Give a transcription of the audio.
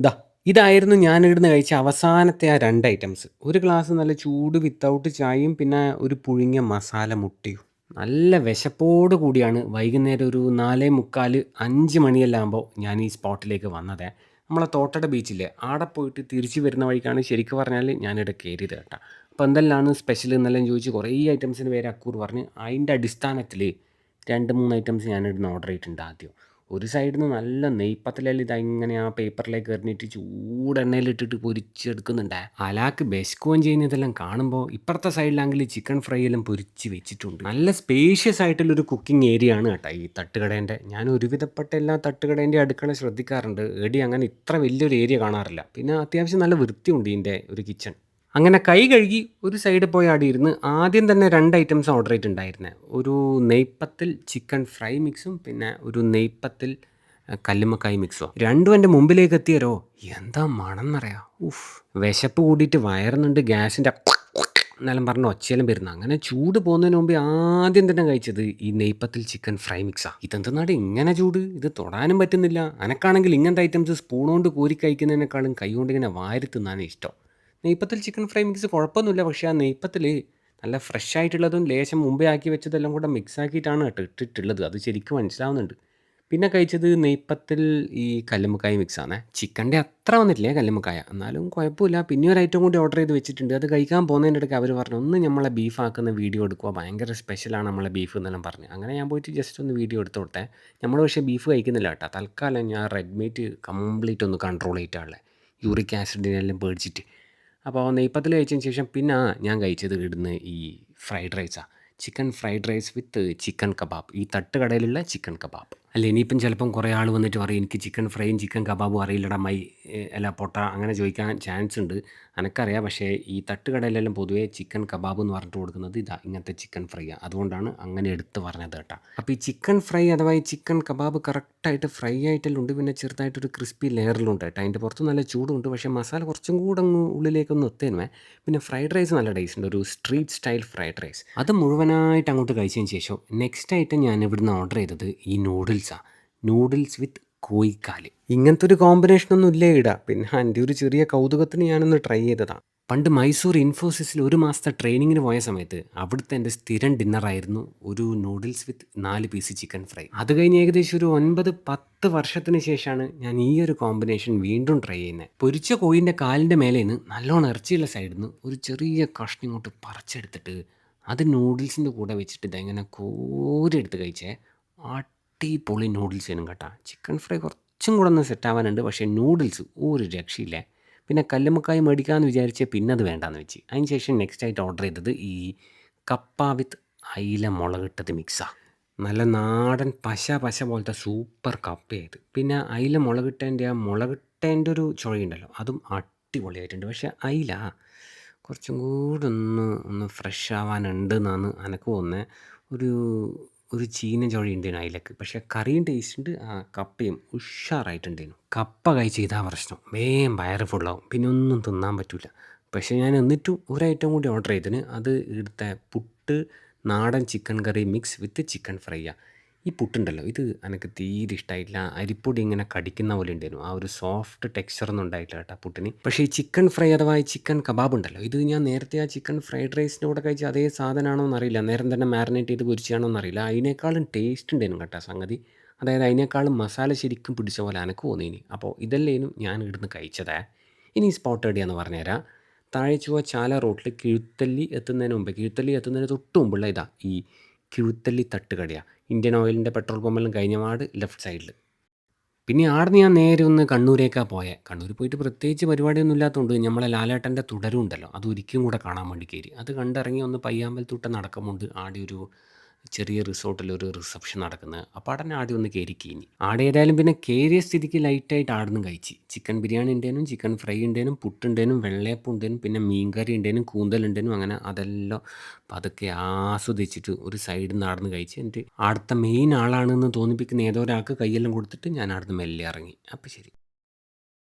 ദാ ഇതായിരുന്നു ഇവിടുന്ന് കഴിച്ച അവസാനത്തെ ആ രണ്ട് ഐറ്റംസ് ഒരു ഗ്ലാസ് നല്ല ചൂട് വിത്തൗട്ട് ചായയും പിന്നെ ഒരു പുഴുങ്ങിയ മസാല മുട്ടയും. നല്ല വിശപ്പോട് കൂടിയാണ് വൈകുന്നേരം ഒരു നാലേ മുക്കാൽ അഞ്ച് മണിയെല്ലാം ആകുമ്പോൾ ഞാൻ ഈ സ്പോട്ടിലേക്ക് വന്നത്. നമ്മളെ തോട്ടട ബീച്ചില്ലേ ആടെ പോയിട്ട് തിരിച്ച് വരുന്ന വഴിക്കാണ് ശരിക്കും പറഞ്ഞാൽ ഞാനിവിടെ കയറിയത് കേട്ടോ. അപ്പോൾ എന്തെല്ലാമാണ് സ്പെഷ്യൽ എന്നെല്ലാം ചോദിച്ച് കുറേ ഐറ്റംസിന് പേര് അക്കൂർ പറഞ്ഞ്. അതിന്റെ അടിസ്ഥാനത്തിൽ രണ്ട് മൂന്ന് ഐറ്റംസ് ഞാൻ ഇവിടുന്ന് ഓർഡർ ചെയ്തിട്ടുണ്ട് ആദ്യം. ഒരു സൈഡിൽ നിന്ന് നല്ല നെയ്പ്പത്തലെല്ലാം ഇത് ഇങ്ങനെ ആ പേപ്പറിലേക്ക് എറിഞ്ഞിട്ട് ചൂടെണ്ണയിലിട്ടിട്ട് പൊരിച്ചെടുക്കുന്നുണ്ട്. അലാക്ക് ബെസ്കോൻ ചെയ്യുന്നതെല്ലാം കാണുമ്പോൾ ഇപ്പുറത്തെ സൈഡിലാണെങ്കിൽ ചിക്കൻ ഫ്രൈ എല്ലാം പൊരിച്ച് വെച്ചിട്ടുണ്ട്. നല്ല സ്പേഷ്യസ് ആയിട്ടുള്ളൊരു കുക്കിംഗ് ഏരിയ ആണ് കേട്ടോ ഈ തട്ടുകടേന്റെ. ഞാൻ ഒരുവിധപ്പെട്ട എല്ലാ തട്ടുകടേന്റെ അടുക്കള ശ്രദ്ധിക്കാറുണ്ട്. എടി അങ്ങനെ ഇത്ര വലിയൊരു ഏരിയ കാണാറില്ല. പിന്നെ അത്യാവശ്യം നല്ല വൃത്തിയുണ്ട് ഇതിന്റെ ഒരു കിച്ചൺ. അങ്ങനെ കൈ കഴുകി ഒരു സൈഡിൽ പോയി ആടി ഇരുന്ന് ആദ്യം തന്നെ രണ്ട് ഐറ്റംസ് ഓർഡർ ചെയ്തിട്ടുണ്ടായിരുന്നത് ഒരു നെയ്പ്പത്തിൽ ചിക്കൻ ഫ്രൈ മിക്സും പിന്നെ ഒരു നെയ്പ്പത്തിൽ കല്ലുമ്മക്കായ് മിക്സോ രണ്ടും എന്റെ മുമ്പിലേക്ക് എത്തിയരോ? എന്താ മണം എന്നറിയാം ഉഫ് വിശപ്പ് കൂടിയിട്ട് വയറുന്നുണ്ട് ഗ്യാസിന്റെ എന്നെല്ലാം പറഞ്ഞു ഒച്ചയെല്ലാം വരുന്ന അങ്ങനെ ചൂട് പോകുന്നതിന് മുമ്പ് ആദ്യം തന്നെ കഴിച്ചത് ഈ നെയ്പ്പത്തിൽ ചിക്കൻ ഫ്രൈ മിക്സാ ഇതെന്തെന്നാട് ഇങ്ങനെ ചൂട്? ഇത് തൊടാനും പറ്റുന്നില്ല. അനക്കാണെങ്കിൽ ഇങ്ങനത്തെ ഐറ്റംസ് സ്പൂണുകൊണ്ട് കോരി കഴിക്കുന്നതിനേക്കാളും കൈ കൊണ്ട് ഇങ്ങനെ വാരി തിന്നാനേ ഇഷ്ടം. നെയ്പ്പത്തിൽ ചിക്കൻ ഫ്രൈ മിക്സ് കുഴപ്പമൊന്നുമില്ല. പക്ഷേ ആ നെയ്പ്പത്തിൽ നല്ല ഫ്രഷ് ആയിട്ടുള്ളതും ലേശം മുമ്പേ ആക്കി വെച്ചതെല്ലാം കൂടെ മിക്സ് ആക്കിയിട്ടാണ് കേട്ടോ ഇട്ടിട്ടുള്ളത്. അത് ശരിക്കും മനസ്സിലാവുന്നുണ്ട്. പിന്നെ കഴിച്ചത് നെയ്പ്പത്തിൽ ഈ കല്ലുമ്മക്കായ മിക്സാണ് ചിക്കന്റെ അത്ര വന്നിട്ടില്ലേ കല്ലുമ്മക്കായ? എന്നാലും കുഴപ്പമില്ല. പിന്നെ ഒരു ഐറ്റം കൂടി ഓർഡർ ചെയ്ത് വെച്ചിട്ടുണ്ട്. അത് കഴിക്കാൻ പോകുന്നതിന്റെ ഇടയ്ക്ക് അവർ പറഞ്ഞു ഒന്ന് നമ്മളെ ബീഫ് ആക്കുന്ന വീഡിയോ എടുക്കുക ഭയങ്കര സ്പെഷ്യലാണ് നമ്മളെ ബീഫ് എന്നെല്ലാം പറഞ്ഞു. അങ്ങനെ ഞാൻ പോയിട്ട് ജസ്റ്റ് ഒന്ന് വീഡിയോ എടുത്ത് കൊടുത്തേ. നമ്മൾ പക്ഷേ ബീഫ് കഴിക്കുന്നില്ല കേട്ടോ. തൽക്കാലം ഞാൻ റെഡ് മീറ്റ് കംപ്ലീറ്റ് ഒന്ന് കൺട്രോൾ ചെയ്തിട്ടാണ് യൂറിക് ആസിഡിനെല്ലാം പേടിച്ചിട്ട്. അപ്പോൾ നെയ്പ്പത്തിൽ കഴിച്ചതിന് ശേഷം പിന്നെ ഞാൻ കഴിച്ചത് ഇവിടുന്ന് ഈ ഫ്രൈഡ് റൈസാണ് chicken fried rice with chicken kebab. ഈ തട്ടുകടയിലുള്ള ചിക്കൻ കബാബ്. അല്ല? ഇനിയിപ്പം ചിലപ്പം കുറേ ആൾ വന്നിട്ട് പറയും എനിക്ക് ചിക്കൻ ഫ്രൈയും ചിക്കൻ കബാബും അറിയില്ലടാ മൈ അല്ല പൊട്ട അങ്ങനെ ചോദിക്കാൻ ചാൻസ് ഉണ്ട്. എനക്കറിയാം പക്ഷേ ഈ തട്ടുകടയിലെല്ലാം പൊതുവേ ചിക്കൻ കബാബ് എന്ന് പറഞ്ഞിട്ട് കൊടുക്കുന്നത് ഇതാ ഇങ്ങനത്തെ ചിക്കൻ ഫ്രൈയാണ് അതുകൊണ്ടാണ് അങ്ങനെ എടുത്ത് പറഞ്ഞത് കേട്ടോ. അപ്പോൾ ഈ ചിക്കൻ ഫ്രൈ അഥവാ ഈ ചിക്കൻ കബാബ് കറക്റ്റായിട്ട് ഫ്രൈ ആയിട്ടെല്ലാം ഉണ്ട് പിന്നെ ചെറുതായിട്ടൊരു ക്രിസ്പി ലെയറിലുണ്ട് കേട്ടോ. അതിന്റെ പുറത്ത് നല്ല ചൂടുണ്ട് പക്ഷേ മസാല കുറച്ചും കൂടെ അങ്ങ് ഉള്ളിലേക്കൊന്ന് ഒത്തേനുവേ പിന്നെ ഫ്രൈഡ് റൈസ് നല്ല ടേസ്റ്റ് ഉണ്ട് ഒരു സ്ട്രീറ്റ് സ്റ്റൈൽ ഫ്രൈഡ് റൈസ്. അത് മുഴുവനായിട്ട് അങ്ങോട്ട് കഴിച്ചതിന് ശേഷം നെക്സ്റ്റ് ആയിട്ട് ഞാൻ ഇവിടുന്ന് ഓർഡർ ചെയ്തത് ഈ നൂഡിൽസാണ് നൂഡിൽസ് വിത്ത് കോയിക്കാൽ. ഇങ്ങനത്തെ ഒരു കോമ്പിനേഷൻ ഒന്നും ഇല്ലേ ഇട. പിന്നെ എന്റെ ഒരു ചെറിയ കൗതുകത്തിന് ഞാനൊന്ന് ട്രൈ ചെയ്തതാണ് പണ്ട് മൈസൂർ ഇൻഫോസിസിൽ ഒരു മാസത്തെ ട്രെയിനിങ്ങിന് പോയ സമയത്ത് അവിടുത്തെ എന്റെ സ്ഥിരം ഡിന്നറായിരുന്നു ഒരു നൂഡിൽസ് വിത്ത് നാല് പീസ് ചിക്കൻ ഫ്രൈ അത് കഴിഞ്ഞ് ഏകദേശം ഒരു ഒൻപത് പത്ത് വർഷത്തിന് ശേഷമാണ് ഞാൻ ഈ ഒരു കോമ്പിനേഷൻ വീണ്ടും ട്രൈ ചെയ്യുന്നത് പൊരിച്ച കോഴിന്റെ കാലിന്റെ മേലെ നിന്ന് നല്ലോണം ഇറച്ചിയുള്ള സൈഡിൽ നിന്ന് ഒരു ചെറിയ കഷ്ണം ഇങ്ങോട്ട് പറിച്ചെടുത്തിട്ട് അത് നൂഡിൽസിന്റെ കൂടെ വെച്ചിട്ട് ഇതെങ്ങനെ കോരിയെടുത്ത് കഴിച്ചേ. അടിപൊളി നൂഡിൽസ് വേണം കേട്ടോ. ചിക്കൻ ഫ്രൈ കുറച്ചും കൂടെ ഒന്ന് സെറ്റ് ആവാനുണ്ട്. പക്ഷേ നൂഡിൽസ് ഒരു രക്ഷയില്ല. പിന്നെ കല്ലുമ്മക്കായി മേടിക്കാമെന്ന് വിചാരിച്ച് പിന്നെ അത് വേണ്ടാന്ന് വെച്ച്. അതിന് ശേഷം നെക്സ്റ്റ് ആയിട്ട് ഓർഡർ ചെയ്തത് ഈ കപ്പ വിത്ത് അയില മുളകിട്ടത് മിക്സാണ് നല്ല നാടൻ പശ പശ പോലത്തെ സൂപ്പർ കപ്പയായത്. പിന്നെ അയില മുളകിട്ടേന്റെ ആ മുളകിട്ടേന്റെ ഒരു ചുഴയുണ്ടല്ലോ അതും അടിപൊളിയായിട്ടുണ്ട്. പക്ഷേ അയില കുറച്ചും കൂടെ ഒന്ന് ഒന്ന് ഫ്രഷ് ആവാനുണ്ട് എന്നാണ് എനിക്ക് തോന്നുന്നത് ഒരു ഒരു ചീന ചുവയുണ്ടേനു അയിലക്ക്. പക്ഷേ കറിയും ടേസ്റ്റ് ഉണ്ട് ആ കപ്പയും ഉഷാറായിട്ടുണ്ടേനു. കപ്പ കഴിച്ച് ഇതാ പ്രശ്നം. വേഗം വയറ് ഫുള്ളാവും പിന്നെ ഒന്നും തിന്നാൻ പറ്റില്ല പക്ഷേ ഞാൻ എന്നിട്ട് ഒരു ഐറ്റം കൂടി ഓർഡർ ചെയ്തിന്. അത് ഇവിടുത്തെ പുട്ട് നാടൻ chicken curry mix with chicken ഫ്രൈയാണ് ഈ പുട്ടുണ്ടല്ലോ ഇത് എനിക്ക് തീരെ ഇഷ്ടമായിട്ടില്ല അരിപ്പൊടി ഇങ്ങനെ കടിക്കുന്ന പോലെ ഉണ്ടായിരുന്നു. ആ ഒരു സോഫ്റ്റ് ടെക്സ്ചർ ഒന്നും ഉണ്ടായിട്ടില്ല കേട്ടോ പുട്ടിന്. പക്ഷേ ഈ ചിക്കൻ ഫ്രൈ അഥവാ ഈ ചിക്കൻ കബാബ് ഉണ്ടല്ലോ ഇത് ഞാൻ നേരത്തെ ആ ചിക്കൻ ഫ്രൈഡ് റൈസിന്റെ കൂടെ കഴിച്ച അതേ സാധനമാണോ എന്നറിയില്ല. നേരം തന്നെ മാരിനേറ്റ് ചെയ്ത് പൊരിച്ചാണോ എന്നറിയില്ല. അതിനേക്കാളും ടേസ്റ്റ് ഉണ്ടായിരുന്നു കേട്ടോ സംഗതി. അതായത് അതിനേക്കാളും മസാല ശരിക്കും പിടിച്ച പോലെ എനിക്ക് തോന്നിയിനി. അപ്പോൾ ഇതല്ലേനും ഞാൻ ഇവിടുന്ന് കഴിച്ചതേ. ഇനി സ്പോട്ട് എവിടെയാന്ന് പറഞ്ഞുതരാം. താഴെ ചുവ ചാല റോട്ടിൽ കിഴുത്തല്ലി എത്തുന്നതിന് മുമ്പ് കിഴുത്തല്ലി എത്തുന്നതിന് തൊട്ട് മുമ്പുള്ള ഇതാ ഈ കിഴുത്തല്ലി തട്ടുകടയാണ് ഇന്ത്യൻ ഓയിലിന്റെ പെട്രോൾ പമ്പെല്ലാം കഴിഞ്ഞ പാട് ലെഫ്റ്റ് സൈഡിൽ പിന്നെ ആടുന്ന് ഞാൻ നേരെ ഒന്ന് കണ്ണൂരേക്കാണ് പോയത് കണ്ണൂർ പോയിട്ട് പ്രത്യേകിച്ച് പരിപാടിയൊന്നും ഇല്ലാത്തതുകൊണ്ട് നമ്മളെ ലാലേട്ടന്റെ തുടരും ഉണ്ടല്ലോ അത് ഒരിക്കലും കൂടെ കാണാൻ വേണ്ടി കയറി അത് കണ്ടിറങ്ങി ഒന്ന് പയ്യാമ്പലത്തൂട്ട നടക്കമുണ്ട് ആടെ ഒരു ചെറിയ റിസോർട്ടിൽ ഒരു റിസപ്ഷൻ നടക്കുന്നത് അപ്പോൾ തന്നെ ആദ്യം ഒന്ന് കയറി കഴിഞ്ഞ് ആടെ ഏതായാലും പിന്നെ കയറിയ സ്ഥിതിക്ക് ലൈറ്റായിട്ട് ആടുന്നു കഴിച്ച്. ചിക്കൻ ബിരിയാണി ഉണ്ടേനും ചിക്കൻ ഫ്രൈ ഉണ്ടേനും പുട്ടുണ്ടേനും വെള്ളയപ്പം ഉണ്ടേനും പിന്നെ മീൻകറി ഉണ്ടേനും കൂന്തൽ ഉണ്ടേനും അങ്ങനെ അതെല്ലാം പതുക്കെ ആസ്വദിച്ചിട്ട് ഒരു സൈഡിൽ നിന്ന് ആടുന്ന് കഴിച്ച് എന്റെ അടുത്ത മെയിൻ ആളാണെന്ന് തോന്നിപ്പിക്കുന്ന ഏതോ ഒരാൾക്ക് കൈയെല്ലാം കൊടുത്തിട്ട് ഞാൻ ആടുന്ന് മെല്ലെ ഇറങ്ങി. അപ്പോൾ ശരി.